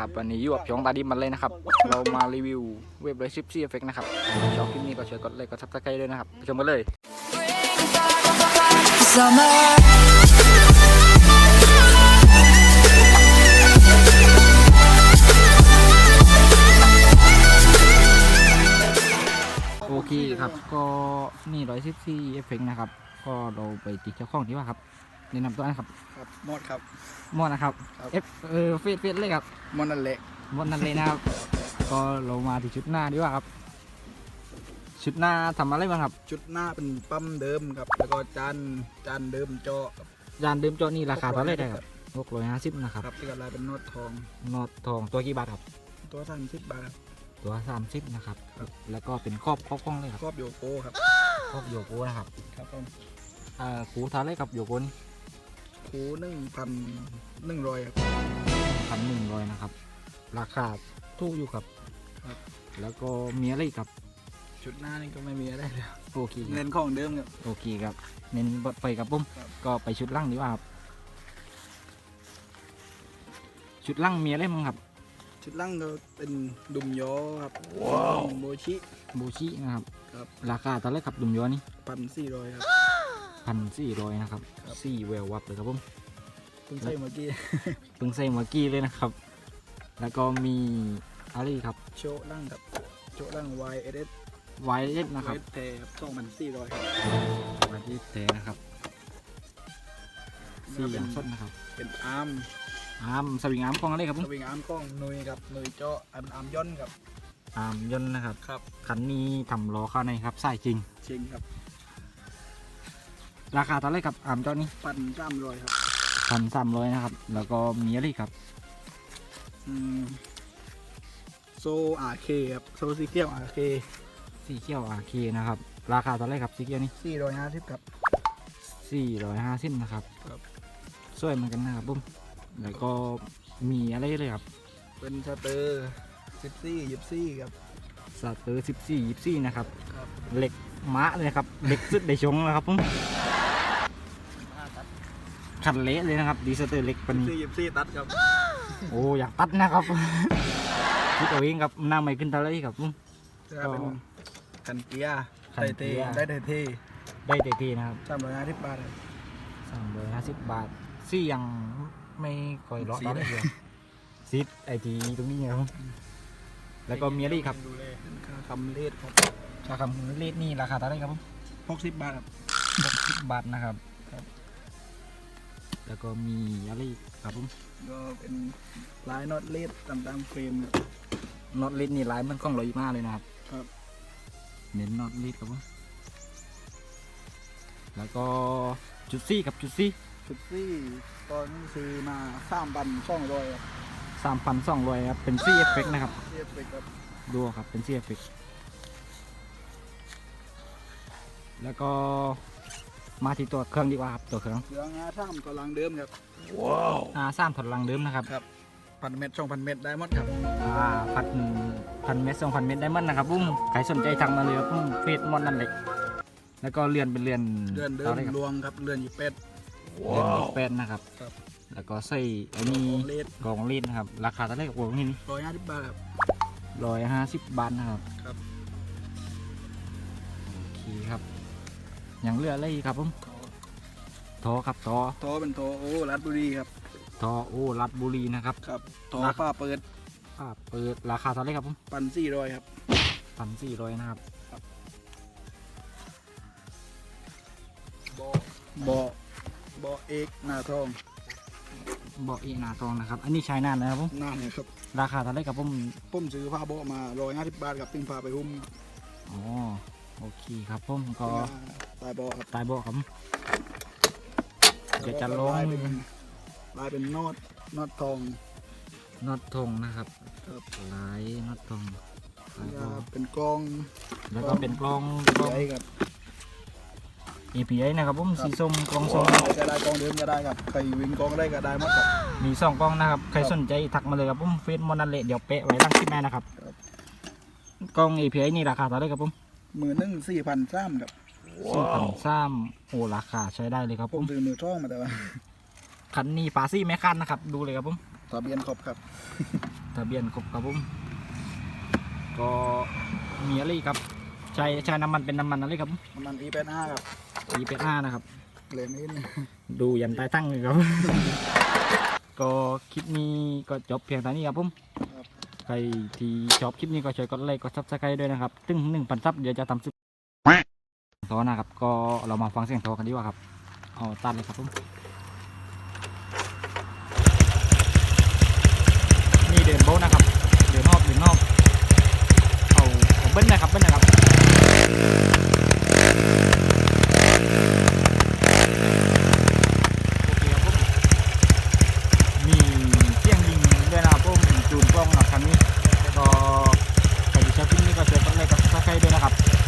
ครับ วันนี้อยู่กับช่องตาดิมันเลยนะครับ เรามารีวิวเว็บเลยชิปซี่เอฟเฟกนะครับชอบคลิปนี้ก็ช่วยกดไลค์กดซับสไครต์ด้วยนะครับไปชมกันเลย โอเคครับ ก็นี่ร้อยชิปซี่เอฟเฟกนะครับ ก็เราไปติดเจ้าของที่ว่าครับ แนะนำตัวนะครับครับมดครับ มอนะครับครับ เอฟเออเฟสเฟสเลยครับมดนั่นแหละมอนั่นเลยนะครับ ก็เรามาที่ชุดหน้าดีกว่าครับ ชุดหน้าทำอะไรบ้างครับชุดหน้าเป็นปั๊มเดิมครับ แล้วก็จานจานเดิมเจาะครับ ยานเดิมจอนี่ราคาเท่าไหรได้ครับหกร้อยห้าสิบนะครับครับที่กับลายเป็นโนดทองนอตทองตัวกี่บาทครับ ตัวสามสิบบาทครับ ตัวสามสิบนะครับ ครับ แล้วก็เป็นครอบครอบกล้องเลยครับครอบโยโก้ครับครอบโยโกนะครับครับผม อ่าคูเท่าไรกับโยโกนี่ คูหนึ่งพันหนึ่งร้อยครับพันหนึ่งร้อยนะครับ ราคาถูกอยู่ครับครับแล้วก็มีอะไรอีกครับ ชุดหน้านี่ก็ไม่มีอะไรเลยครับโอเคครับ เน้นของเดิมครับ โอเคครับ เน้นไปกับปุ้มครับ ก็ไปชุดล่างดีกว่าครับ ชุดล่างมีอะไรมั้งครับ ชุดล่างก็เป็นดุมย้อครับว้าวโบชิ บูชินะครับ ครับ ราคาเท่าไรครับดุมย้อนี่พันสี่ร้อยครับ พันสี่ร้อยนะครับครับสี่แวววับเลยครับผมเพิ่งใส่เมื่อกี้เพิ่งใส่เมื่อกี้เลยนะครับ แล้วก็มีอะไรอีกครับโชว์ล่างครับโชว์ล่าง Y S S ไวเล็นะ Y ครับ S แทครับสองพันสี่ร้อยครับไวที่เตนะครับสี่อย่างสดนะครับ เป็นอาร์มอาร์มสวิงอาร์มของอะไรครับผสมวิงอาร์มกล้องหนุยครับหนุยเจาะอันอาร์มย่อนครับอาร์มยนต์นะครับครับคันนี้ทำล้อเข้าในครับใส่จริงจริงครับ ราคาเท่าไหรครับอาร์มเจ้านี้พันสามร้อยครับพันสามร้อยนะครับ แล้วก็มีอะไรอีกครับ อืมโซอาเคครับโซซีเกียวอาเคสีเขียวอาเคนะครับ ราคาเท่าไหรครับสีเขียวนี่สี่ร้อยห้าสิบครับ สี่ร้อยห้าสิบนะครับครับ สวยเหมือนกันนะครับผมแล้วก็มีอะไรเลยครับเป็นสเตอร์สิบซี่ยิบซี่ครับสเตอร์สิบสี่ยี่สี่นะครับ ครับ เหล็กม้าเลยนะครับเหล็กสุดในชงนะครับผม ขัดเละเลยนะครับ ดีสเตอร์เหล็กปานสิบนี้ซี่ยิบซี่ตัดครับโอ้อยากตัดนะครับ คิดเอาเองครับหน้าไม่ขึ้นเท่าไหรครับผมจะเป็นคันเกียร์คัไทนเกีเทยร์ ได้ไทเทได้เต็มที่นะครับสามร้อยห้าสิบบาทครับสามร้อยห้าสิบบาทซี่ยังไม่ค่อยร้อนซีตดอนนี้เลยซีดไอทีตรงนี้นะครับแล้วก็มีอะไรอีกครับดูแลเป็นค่าคำเลดครับชาคำเลดนี่ราคาเท่าไหรครับผมหกสิบบาทครับ หกสิบบาทนะครับครับ แล้วก็มีอะไรอีกครับผมก็เป็นลายน็อตเลดตามตามเฟรมครับน็อตเลดนี่ลายมันคล่องร้อยมากเลยนะครับ ครับ เน้นน็อตเลดครับผมแล้วก็จุดซี่กับจุดซี่ชุดซี่ตอนนี้ซื้อมาสามพันสองร้อยครับสามพันสองร้อยครับเป็นซี่เอฟเฟกนะครับเทียบไปกับดูครับเป็นซี่เอฟเฟกแล้วก็ มาที่ตัวเครื่องดีกว่าครับตัวเครื่องเหลืองาท่ามกำลังเดิมครับอ่าสามถอดลังเดิมนะครับ ครับพันเม็ดสองพันเม็ดได้หมดครับ อ่าพันพันเมตรสองพันเมตรได้มันนะครับปุ้มใครสนใจทักมาเลยครับปุ้มเฟซมอนนั่นเล็กแล้วก็เรียนเป็นเรียนเดือนเดิมท่าไหร่ครับรวงครับเดือนยี่เป็ด เรียนยี่สิบแปดนะครับ ครับ แล้วก็ใส่อันนี้ของเลดกล่องลีดนะครับ ราคาเท่าไหร่กับกล่องนี้ร้อยห้าสิบบาทครับ ร้อยห้าสิบบาทนะครับครับ โอเคครับ ยังเหลืออะไรอีกครับผมทอครับทอโทอเป็นโทอโอ้รัดบุรีครับทอโอ้รัดบุรีนะครับครับโทอราคาป้าเปิดอ่าเปิดราคาเท่าไหร่ครับผมพันสี่ร้อยครับพันสี่ร้อยนะครับบอบอบอเอกหน้าทองบอกอีนาทองนะครับ อันนี้ใช้นานนะครับผมหน้าเนี่ยครับ ราคาเท่าไหร่ครับผมผมซื้อผ้าโบะมาร้อยห้าสิบบาทครับตึงพาไปหุ้มอ๋อโอเคครับผมก็ ตายโบะครับตายบอกครับเดี๋ยวจะลงลายเป็นลายเป็นนอดนอดทองน็อตทงนะครับครับลายน็อตทงตายบแล้อวกเป็นกองแล้วก็เป็นกล้องกล้อง ใหญ่ครับ API นะครับผมครับสีส้มกล้องกส้องมไหนก็ได้กองเดิมก็ได้ครับใครวิ่งกองได้ก็ได้หมดครับ มีสองกล้องนะครับใครครับสนใจทักมาเลยครับผมเฟซมอนันเละเดี๋ยวเป๊ะไว้ล่างคลิปแม่นะครับครับ กล้อง API นี่ราคาเท่าไหร่ครับผม มือหนึ่งสี่พันสามครับ สี่พันสามโอ้ราคาใช้ได้เลยครับผผมมซื้อมือท่องมาแต่ว่าคันนี้ปาซี่แม่คันนะครับ ดูเลยครับผมทะเบียนครบครับทะะเบียนครบครับผมก็มีอะไรอีกครับใช้ใช้น้ำมันเป็นน้ำมันอะไรครับน้ำมันอีเป็นอาครับอีเป็นอานะครับ เลนนิดนึงดูยันใต้ตั้งเลยครับ ก็คลิปนี้ก็จบเพียงเท่านี้ครับผมใครที่ชอบคลิปนี้ก็ช่วยกดไลค์กดซับสไครต์ด้วยนะครับ ตึ้งหนึ่งพันซับเดี๋ยวจะทำซึก ทอนะครับ ก็เรามาฟังเสียงทอกันดีกว่าครับ เอาตัดเลยครับผมนี่เดินโบ๊ทนะครับ เดินนอกเดินนอกเอาเอาเบิ้ลนะครับเบิ้ลนะครับมีเสียงยิงด้วยนะครับผมจูนกล้องนะครับคันนี้ก็ใครที่ชอบคลิปนี้ก็ช่วยกดไลค์กดซับสไครต์ด้วยนะครับ